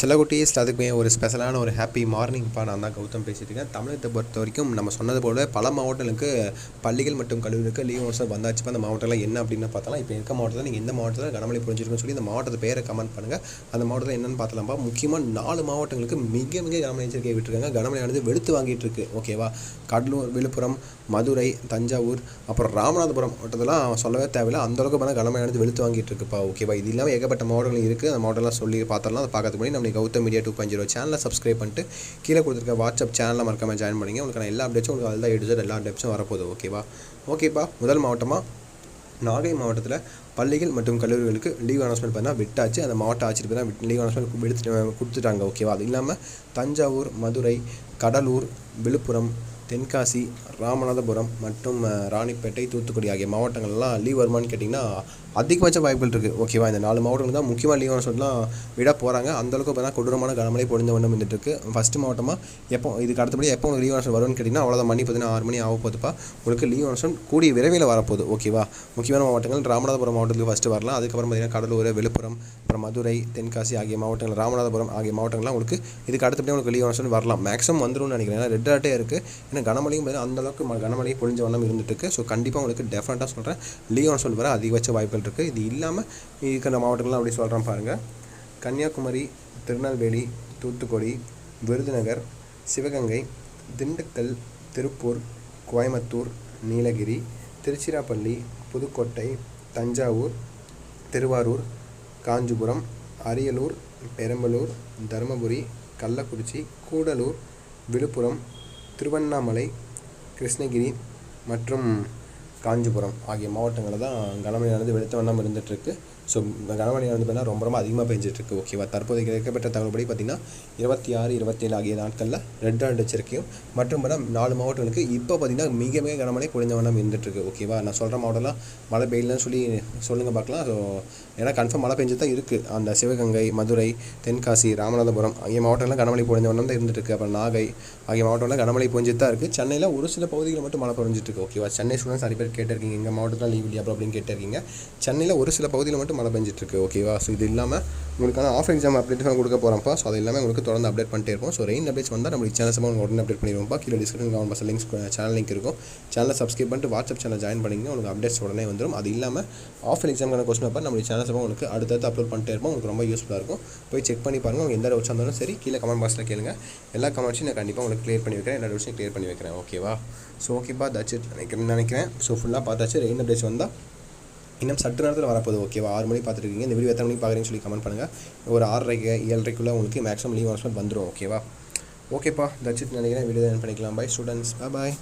செல்லக்குட்டீஸ் அதுக்குமே ஒரு ஸ்பெஷலான ஒரு ஹாப்பி மார்னிங்ப்பா நான் தான் கௌதம் பேசிகிட்டு இருக்கேன். தமிழகத்தை பொறுத்த வரைக்கும் நம்ம சொன்னது போல் பல மாவட்டங்களுக்கு பள்ளிகள் மற்றும் கல்லூரிகளுக்கு லீவ் வந்தாச்சு. வந்தாச்சுப்பா அந்த மாவட்டத்தில் என்ன அப்படின்னு பார்த்தாலும் இப்போ இருக்க மாவட்டத்தில் நீங்கள் எந்த மாவட்டத்தில் கனமழை புரிஞ்சிருக்குன்னு சொல்லி இந்த மாவட்டத்தை பேரை கமெண்ட் பண்ணுங்கள் அந்த மாவட்டத்தில் என்னென்னு பார்த்தலாம்ப்பா முக்கியமாக நாலு மாவட்டங்களுக்கு மிக மிக கனமழை எச்சரிக்கை விட்டுருக்காங்க. கனமழையானது வெளுத்து வாங்கிட்டு இருக்கு ஓகேவா கடலூர் விழுப்புரம் மதுரை தஞ்சாவூர் அப்புறம் ராமநாதபுரம் மாவட்டத்தெல்லாம் சொல்லவே தேவையில்லை. அந்தளவுக்கு பார்த்தா கனமழையானது வெளுத்து வாங்கிட்டு இருக்குப்பா ஓகேவா இது இல்லாமல் ஏகப்பட்ட மாவட்டங்கள் இருக்குது அந்த மாவட்டம்லாம் சொல்லி பார்த்தரலாம் அதை பார்க்கறதுக்கு முன்னாடி நம்ம Gautham media two point zero சேனலை சப்ஸ்கிரைப் பண்ணிட்டு கீழே கொடுத்துருக்க வாட்ஸ்அப் சேனலில் மறக்காமல் ஜாயின் பண்ணிங்க. உங்களுக்கு எல்லா அப்டேட்ஸும் உங்களுக்கு அதில் எடுத்து எல்லா அப்டேட்ஸும் வரப்போகுது ஓகேவா ஓகேப்பா முதல் மாவட்டமாக நாகை மாவட்டத்தில் பள்ளிகள் மற்றும் கல்லூரிகளுக்கு லீவ் அனௌன்ஸ்மெண்ட் பண்ணால் விட்டாச்சு. அந்த மாவட்ட ஆட்சியர் பார்த்தா லீவ் அனௌன்ஸ்மெண்ட் எடுத்துட்டு கொடுத்துட்டாங்க. ஓகேவா அது இல்லாமல் தஞ்சாவூர் மதுரை கடலூர் விழுப்புரம் தென்காசி ராமநாதபுரம் மற்றும் ராணிப்பேட்டை தூத்துக்குடி ஆகிய மாவட்டங்கள்லாம் லீவ் வருமான்னு கேட்டிங்கன்னா அதிகபட்ச வாய்ப்புகள் இருக்குது ஓகேவா இந்த நாலு மாவட்டங்கள் தான் முக்கியமாக லீவ் சொல்லலாம் விட போகிறாங்க அந்தளவுக்கு தான் கொடூரமான கனமழை பொழிந்த வண்ணம் இருந்துட்டு இருக்கு. ஃபஸ்ட்டு மாவட்டமாக எப்போ இதுக்கு அடுத்தபடி எப்போ உங்களுக்கு லீவ் அனௌன்ஸ்மெண்ட் வரும்னு கேட்டிங்கன்னா அவ்வளோதான் மணி பார்த்தீங்கன்னா ஆறு மணி ஆக போதுப்பா உங்களுக்கு லீவ் அனௌன்ஸ்மெண்ட் கூடிய விரைவில் வரப்போகுது. ஓகேவா முக்கியமான மாவட்டங்கள் ராமநாதபுரம் மாவட்டத்துக்கு ஃபஸ்ட்டு வரலாம். அதுக்கப்புறம் பார்த்தீங்கன்னா கடலூர் விழுப்புரம் அப்புறம் மதுரை தென்காசி ஆகிய மாவட்டங்கள் ராமநாதபுரம் ஆகிய மாவட்டங்கள்லாம் உங்களுக்கு இதுக்கு அடுத்தபடி உங்களுக்கு லீவ் அனௌன்ஸ்மெண்ட் வரலாம். மேக்ஸிமம் வந்துரும்னு நினைக்கிறேன். ஏன்னா ரெட் அலர்ட்டே இருக்குது ஏன்னா கனமழையும் பார்த்தீங்கன்னா அந்த அளவுக்கு ம- கனமழை பொழிஞ்ச வண்ணம் இருந்துட்டு இருக்கு. ஸோ கண்டிப்பாக உங்களுக்கு டெஃபினட்டாக சொல்கிறேன் லீவ் அனௌன்ஸ்மெண்ட் வர அதிகபட்ச வாய்ப்புகள் இருக்குது இது இல்லாமல் இருக்கிற மாவட்டங்கள்லாம் அப்படி சொல்கிறேன் பாருங்கள் கன்னியாகுமரி திருநெல்வேலி தூத்துக்குடி விருதுநகர் சிவகங்கை திண்டுக்கல் திருப்பூர் கோயம்புத்தூர் நீலகிரி திருச்சிராப்பள்ளி புதுக்கோட்டை தஞ்சாவூர் திருவாரூர் காஞ்சிபுரம் அரியலூர் பெரம்பலூர் தருமபுரி கள்ளக்குறிச்சி கூடலூர் விழுப்புரம் திருவண்ணாமலை கிருஷ்ணகிரி மற்றும் காஞ்சிபுரம் ஆகிய மாவட்டங்களில் தான் கனமழையானது வெளுத்த வண்ணம் இருந்துகிட்ருக்கு ஸோ கனமழையானது பார்த்தீங்கன்னா ரொம்ப ரொம்ப அதிகமாக பெஞ்சிட்ருக்கு ஓகேவா தற்போது கிடைக்கப்பட்ட தகவல்படி பார்த்தீங்கன்னா இருபத்தி ஆறு இருபத்தேழு ஆகிய நாட்களில் ரெட் அலர்ட் எச்சரிக்கையும் மற்றும் பார்த்தா நாலு மாவட்டங்களுக்கு இப்போ பார்த்திங்கன்னா மிக மிக கனமழை குறைந்த வண்ணம் இருந்துகிட்ருக்கு ஓகேவா நான் சொல்கிற மாவட்டம்லாம் மழை பெய்யலன்னு சொல்லி சொல்லுங்கள் பார்க்கலாம். ஸோ ஏன்னா கன்ஃபார்ம் மழை பெஞ்சு தான் இருக்குது அந்த சிவகங்கை மதுரை தென்காசி ராமநாதபுரம் ஆகிய மாவட்டங்கள்லாம் கனமழை பொழிந்த வண்ணம் தான் இருந்துகிட்ருக்கு அப்புறம் நாகை ஆகிய மாவட்டம்லாம் கனமழை பொழிஞ்சிட்டு தான் இருக்குது சென்னையில் ஒரு சில பகுதிகளில் மட்டும் மழை பொழிஞ்சிட்டு இருக்கு ஓகேவா சென்னை ஸ்டூடெண்ட்ஸ் நிறைய பேர் கேட்டிருக்கீங்க. எங்கள் மாவட்டத்தில் லீவ் இல்லையா அப்படின்னு கேட்டிருக்கீங்க. சென்னையில் ஒரு சில பகுதியில் மட்டும் மழை பெஞ்சிட்ருக்கு ஓகேவா ஸோ இது இல்லாமல் உங்களுக்கான ஆஃப் எக்ஸாம் அப்டேட் கொடுக்க போகிறோம்ப்பா ஸோ அது எல்லாமே உங்களுக்கு தொடர்ந்து அப்டேட் பண்ணிட்டே இருப்போம். ஸோ ரெயின் அப்டேட்ஸ் வந்தால் நம்மளுக்கு சேனல் உங்களுக்கு உடனே அப்டேட் பண்ணிடுவோம்ப்பா கீழே description government bus links channel link இருக்கும். சேனலை சப்ஸ்கிரைப் பண்ணிட்டு வாட்ஸ்அப் சேனல் ஜாயின் பண்ணிங்க உங்களுக்கு அப்டேட்ஸ் உடனே வந்துடும் அது இல்லாமல் ஆஃப் எக்ஸாம்க்கான கொஸ்டின் அப்போ நம்மளுக்கு சேனல் சம்பவம் உங்களுக்கு அடுத்தடுத்து அப்லோட் பண்ணிட்டே இருப்போம். உங்களுக்கு ரொம்ப யூஸ்ஃபுல்லாக இருக்கும். போய் செக் பண்ணி பாருங்கள் உங்களுக்கு எந்த டவுட்ஸ் இருந்தாலும் சரி கீழே கமெண்ட் பாக்ஸில் கேளுங்க. எல்லா கமெண்ட்ஸையும் நான் கண்டிப்பாக உங்களுக்கு க்ளியர் பண்ணி வைக்கிறேன். எல்லா டவுட்ஸையும் க்ளியர் பண்ணி வைக்கிறேன். ஓகேவா ஸோ ஓகேப்பா தட்ஸ் இட் நினைக்கிறேன் நினைக்கிறேன். ஸோ ஃபுல்லாக பார்த்தாச்சு. ரெயின் அப்டேட்ஸ் வந்தால் இன்னும் சற்று நேரத்தில் வரப்போகுது. ஓகேவா ஆறு மணி பார்த்துருக்கீங்க இந்த வீடியோ எத்தனை மணி பார்க்குறீங்கன்னு சொல்லி கமெண்ட் பண்ணுங்கள் ஒரு ஆறரைக்கு ஏழரைக்குள்ளே உங்களுக்கு மேக்ஸிமம் லீவ் அனௌன்ஸ்மெண்ட் வந்துடும் ஓகேவா ஓகேப்பா தட்சித் நினைக்கிறேன் வீடியோ என்ன பண்ணிக்கலாம். By students bye